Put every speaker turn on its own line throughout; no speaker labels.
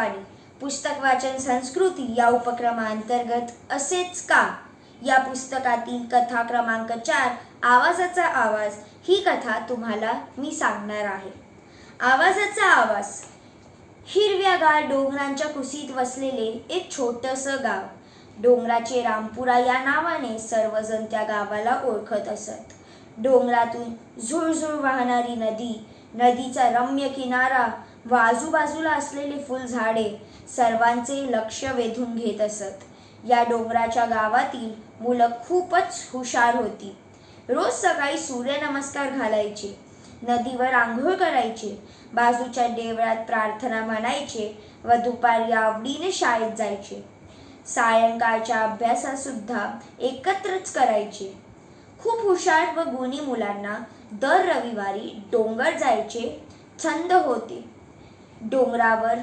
वाणी पुस्तक वाचन संस्कृती या उपक्रमांतर्गत असेच का? या पुस्तकातील कथा क्रमांक चार आवाजाचा आवाज ही कथा तुम्हाला मी सांगणार आहे. आवाजाचा आवाज. हिरव्यागार डोंगरांच्या कुशीत वसलेले एक छोटंसं गाव. डोंगराचे रामपुरा या नावाने सर्वजण त्या गावाला ओळखत असत. डोंगरातून झुळझुळ वाहणारी नदी नदीचा रम्य किनारा व आजूबाजूला असलेली फुलझाडे सर्वांचे लक्ष वेधून घेत असत. या डोंगराच्या गावातील मुलं खूपच हुशार होती. रोज सकाळी सूर्यनमस्कार घालायचे नदीवर आंघोळ करायचे बाजूच्या देवळात प्रार्थना म्हणायचे व दुपारी आवडीने शाळेत जायचे. सायंकाळच्या अभ्यासासुद्धा एकत्रच करायचे. खूप हुशार व गुणी मुलांना दर रविवारी डोंगर जायचे छंद होते. डोंगरावर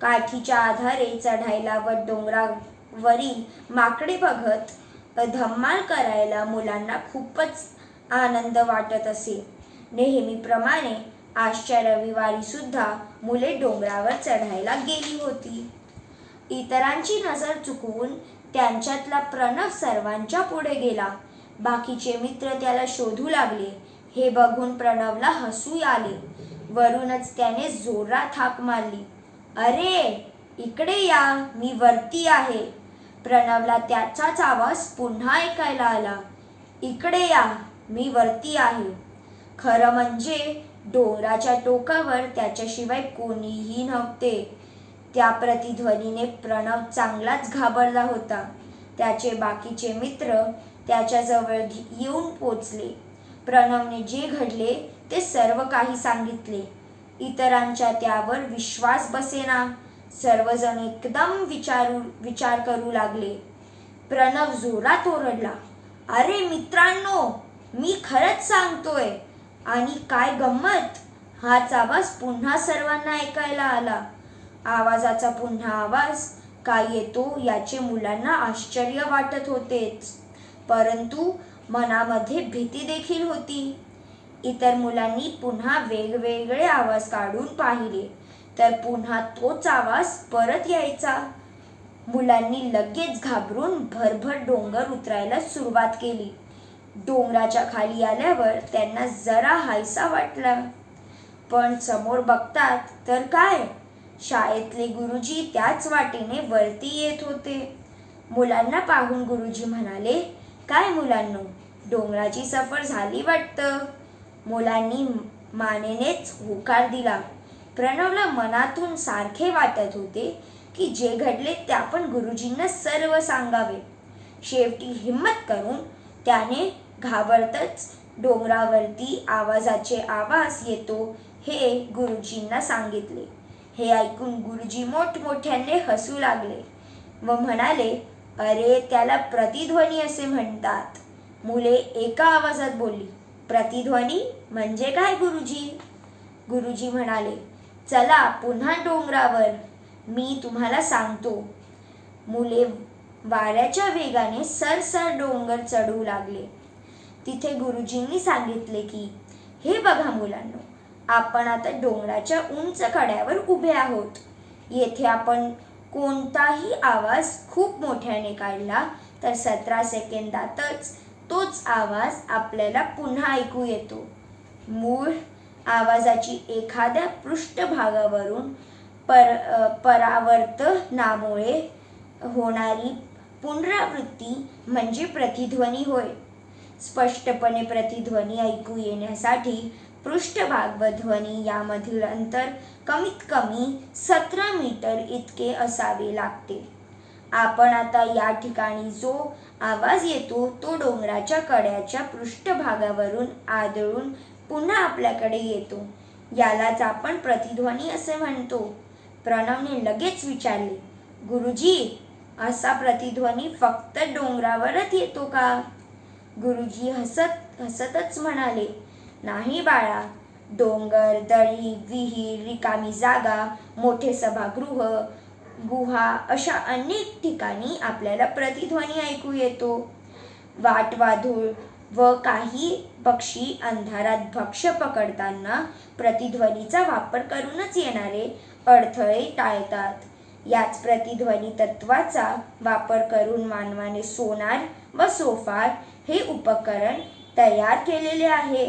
काठीच्या आधारे चढायला व डोंगरावरील माकडे बघत धम्माल करायला मुलांना खूपच आनंद वाटत असे. नेहमीप्रमाणे आजच्या रविवारी सुद्धा मुले डोंगरावर चढायला गेली होती. इतरांची नजर चुकवून त्यांच्यातला प्रणव सर्वांच्या पुढे गेला. बाकीचे मित्र त्याला शोधू लागले. हे बघून प्रणवला हसू आले. वरूनच त्याने जोरात हाक मारली. अरे इकडे या. मी वरती आहे. प्रणवला त्याचाच आवाज पुन्हा ऐकायला आला. इकडे या. मी वरती आहे. खरं म्हणजे डोंगराच्या टोकावर त्याच्याशिवाय कोणीही नव्हते. त्या प्रतिध्वनीने प्रणव चांगलाच घाबरला होता. त्याचे बाकीचे मित्र त्याच्याजवळ येऊन पोचले. प्रणवने जे घडले ते सर्व काही सांगितले. इतरांच्या त्यावर विश्वास बसेना. सर्वजण एकदम विचारू विचार करू लागले. प्रणव जोरात ओरडला अरे मित्रांनो मी खरंच सांगतोय. आणि काय गंमत? हाच आवाज पुन्हा सर्वांना ऐकायला आला. आवाजाचा पुन्हा आवाज काय येतो? याचे मुलांना आश्चर्य वाटत होतेच. परंतु मनामध्ये भीती देखील होती. इतर मुलांनी पुन्हा वेगवेगळे आवाज काढून पाहिले. तर पुन्हा तोच आवाज परत यायचा. मुलांनी लगेच घाबरून भरभर डोंगर उतरायला सुरुवात केली. डोंगराच्या खाली आल्यावर त्यांना जरा हायसा वाटला. पण समोर बघतात तर काय? शाळेतले गुरुजी त्याच वाटेने वरती येत होते. मुलांना पाहून गुरुजी म्हणाले काय मुलांनो? डोंगराची सफर झाली वाटतं. मुलांनी मानेनेच होकार दिला. प्रणवला मनातून सारखे वाटत होते की जे घडले ते आपण गुरुजींना सर्व सांगावे. शेवटी हिम्मत करून त्याने घाबरतच डोंगरावरती आवाजाचे आवाज येतो हे गुरुजींना सांगितले. हे ऐकून गुरुजी मोठमोठ्याने हसू लागले व म्हणाले अरे त्याला प्रतिध्वनी असे म्हणतात. मुले एका आवाजात बोलली प्रतिध्वनी म्हणजे काय गुरुजी? गुरुजी म्हणाले चला पुन्हा डोंगरावर मी तुम्हाला सांगतो. मुले वाऱ्याच्या वेगाने सरसर डोंगर चढू लागले. तिथे गुरुजींनी सांगितले की हे बघा मुलांनो आपण आता डोंगराच्या उंच कड्यावर उभे आहोत. येथे आपण कोणताही आवाज खूप मोठ्याने काढला तर सतरा सेकंदातच तोच आवाज आपल्याला पुन्हा ऐकू येतो. मूळ आवाजाची एखाद्या पृष्ठभागावरून पर परावर्तनामुळे होणारी पुनरावृत्ती म्हणजे प्रतिध्वनी होय. स्पष्टपणे प्रतिध्वनी ऐकू येण्यासाठी पृष्ठभाग व ध्वनी यामधील अंतर कमीत कमी सतरा मीटर इतके असावे लागते. आपण आता या ठिकाणी जो आवाज येतो तो डोंगराच्या कड्याच्या पृष्ठभागावरून आदळून पुन्हा आपल्याकडे येतो. यालाच आपण प्रतिध्वनी असे म्हणतो. प्रणवने लगेच विचारले गुरुजी असा प्रतिध्वनी फक्त डोंगरावरच येतो का? गुरुजी हसत हसतच म्हणाले नाही बाळा डोंगर दळी विहीर रिकामी जागा मोठे सभागृह गुहा अशा अनेक ठिकाणी आपल्याला प्रतिध्वनी ऐकू येतो. वाटवाधूळ व काही पक्षी अंधारात भक्ष्य पकडताना प्रतिध्वनीचा वापर करूनच येणारे अडथळे टाळतात. याच प्रतिध्वनी तत्वाचा वापर करून मानवाने सोनार व सोफार हे उपकरण तयार केलेले आहे.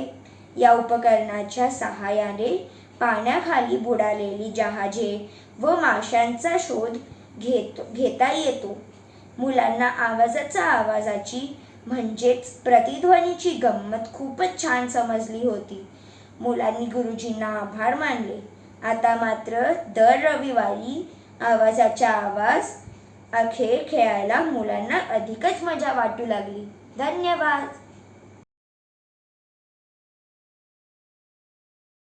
या उपकरणाच्या सहाय्याने पाण्याखाली बुडालेली जहाजे व माशांचा शोध घेत घेता येतो. मुलांना आवाजाचा आवाजाची म्हणजेच प्रतिध्वनीची गंमत खूपच छान समजली होती. मुलांनी गुरुजींना आभार मानले. आता मात्र दर रविवारी आवाजाचा आवाज खेळ खेळायला मुलांना अधिकच मजा वाटू लागली. धन्यवाद!